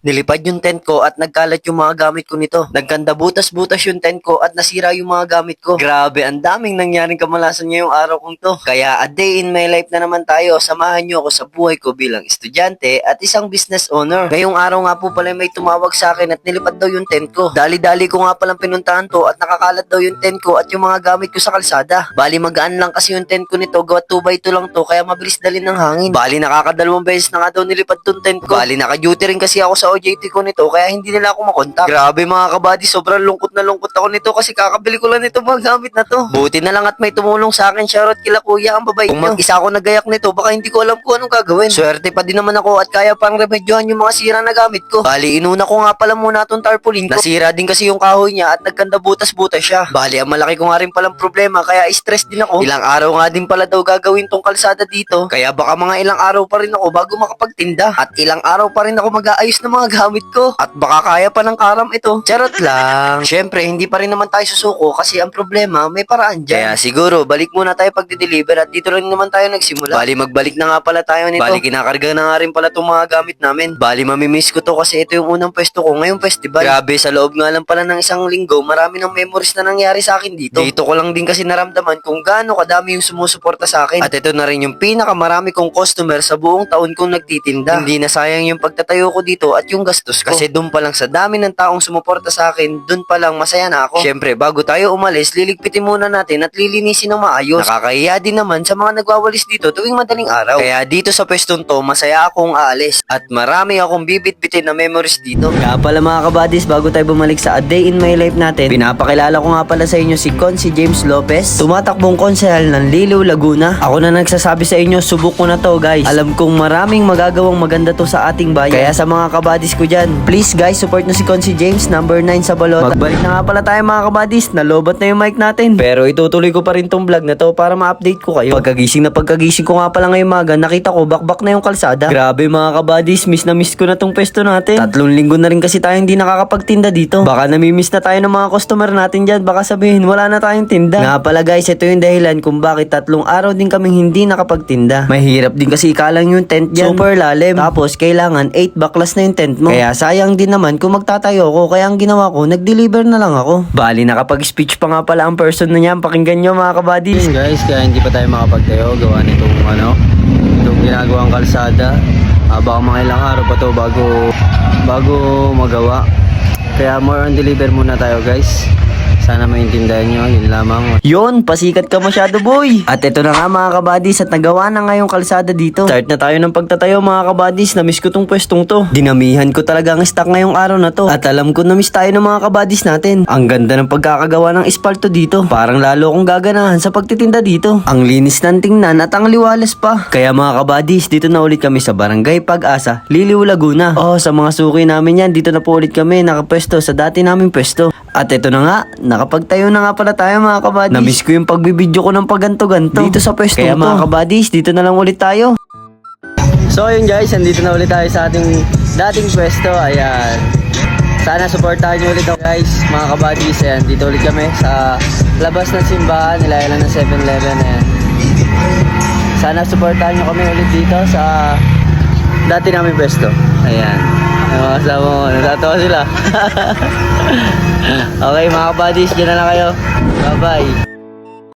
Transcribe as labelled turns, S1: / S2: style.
S1: Nilipad yung tent ko at nagkalat yung mga gamit ko nito. Nagkanda butas-butas yung tent ko at nasira yung mga gamit ko. Grabe, ang daming nangyaring kamalasan ngayong araw kong to. Kaya a day in my life na naman tayo. Samahan nyo ako sa buhay ko bilang estudyante at isang business owner. Ngayong araw nga po pala may tumawag sa akin at nilipad daw yung tent ko. Dali-dali ko nga palang pinuntahan to at nakakalat daw yung tent ko at yung mga gamit ko sa kalsada. Bali magaan lang kasi yung tent ko nito gawa 2x2 lang to kaya mabilis dalhin ng hangin. Bali nakakadalawang beses na nga daw nilipad tong tent ko. Bali naka-duty rin kasi ako sa OJT ko nito kaya hindi nila ako makontak. Grabe mga kabady, sobrang lungkot na lungkot ako nito kasi kakabili ko lang nito mga gamit na to. Buti na lang at may tumulong sa akin, shoutout kila kuya ang babae Kung mag-isa ako nagayak nito, baka hindi ko alam kung anong gagawin. Swerte pa din naman ako at kaya pang remedyohan yung mga sira na gamit ko. Bali, inuna ko nga pala muna tong tarpaulin ko. Nasira din kasi yung kahoy niya at nagkanda butas-butas siya. Bali, ang malaki ko nga rin palang problema kaya stress din ako. Ilang araw nga din pala daw gagawin tong kalsada dito. Kaya baka mga ilang araw pa rin ako bago makapagtinda. At ilang araw pa rin ako mag-aayos ng mga gamit ko. At baka kaya pa ng karam ito. Charot lang. Syempre, hindi pa rin naman tayo susuko kasi ang problema may paraan dyan. Kaya siguro, balik muna tayo pagdi-deliver at dito rin naman tayo nagsimula. Bali, magbalik na nga pala tayo nito. Bali, kinakarga na nga rin pala itong mga gamit namin. Bali, mamimiss ko to kasi ito yung unang pwesto ko ngayong festival. Grabe, sa loob nga lang pala ng isang linggo, marami ng memories na nangyari sa akin dito. Dito ko lang din kasi naramdaman kung gaano kadami yung sumusuporta sa akin. At ito na rin yung pinakamarami kong customer sa buong taon kong nagtitinda. Hindi na sayang yung pagtatayo ko dito at yung gastos ko. Kasi doon pa lang sa dami ng taong sumuporta sa akin, doon pa lang masaya na ako. Syempre, bago tayo umalis, liligpitin muna natin at lilinisin ng maayos. Nakakahiya din naman sa mga nagwawalis dito tuwing madaling araw. Kaya dito sa pwestong to, masaya akong aalis. At marami akong bibit-bitin na memories dito. Kaya pala mga kabadis, bago tayo bumalik sa A Day in My Life natin, pinapakilala ko nga pala sa inyo si Con, si James Lopez, tumatakbong konsehal ng Liliw, Laguna. Ako na nagsasabi sa inyo, subok ko na to guys. Alam kong maraming magagawang maganda to sa ating bayan. Kaya sa mga kabadis ko dyan, please guys, support nyo si Con, si James, number 9 sa balota. Magbalik na nga pala tayo mga kabadis, nalobot na yung mic natin. Pero itutuloy ko pa rin tong vlog na to para ma-update ko kayo. Pagkagising na pagkagising ko nga pala ngayong maga, nakita ko bakbak na yung kalsada. Grabe mga kabadis, miss na miss ko na tong pwesto natin. Tatlong linggo na rin kasi tayo hindi nakakapagtinda dito. Baka namimiss na tayo ng mga customer natin dyan. Baka sabihin wala na tayong tinda. Nga pala guys, ito yung dahilan kung bakit tatlong araw din kaming hindi nakapagtinda. Mahirap din kasi ikalang yung tent dyan. Super lalim. Tapos kailangan 8 baklas na yung tent mo. Kaya sayang din naman kung magtatayo ko. Kaya ang ginawa ko, nag-deliver na lang ako. Bali, nakapag-speech pa nga pala ang person na niyan. Pakinggan nyo mga kabadis. guys, kaya hindi pa tayo makapagtayo. Gawa nitong ano, itong ginagawang kalsada. Ah, baka mga ilang araw pa to bago bago magawa. Kaya more on deliver muna tayo guys. Sana maintindihan nyo, yun lamang. Yun, pasikat ka masyado boy. At ito na nga mga kabadis at nagawa na nga yung kalsada dito. Start na tayo ng pagtatayo mga kabadis. Namiss ko tong pwestong to. Dinamihan ko talaga ang stock ngayong araw na to. At alam ko namiss tayo ng mga kabadis natin. Ang ganda ng pagkakagawa ng espalto dito. Parang lalo akong gaganahan sa pagtitinda dito. Ang linis ng tingnan at ang liwalas pa. Kaya mga kabadis, dito na ulit kami sa Barangay Pag-asa, Liliw, Laguna. Oh, sa mga suki namin yan, dito na po ulit kami nakapwesto sa dati naming pwesto. At ito na nga, nakapagtayo na nga pala tayo mga kabadis. Namiss ko yung pagbibidyo ko ng paganto-ganto. Dito sa pwesto Kaya mga kabadis, dito na lang ulit tayo. So yun guys, andito na ulit tayo sa ating dating pwesto. Ayan. Sana supportahan nyo ulit ako guys, mga kabadis. Ayan, dito ulit kami sa labas ng simbahan. Nilayan lang ng 7-Eleven. Ayan. Sana supportahan nyo kami ulit dito sa dati namin pwesto. Ayan. Yung mga kasama ko, natatawa sila. okay mga kabadis, dyan na lang kayo. Bye-bye.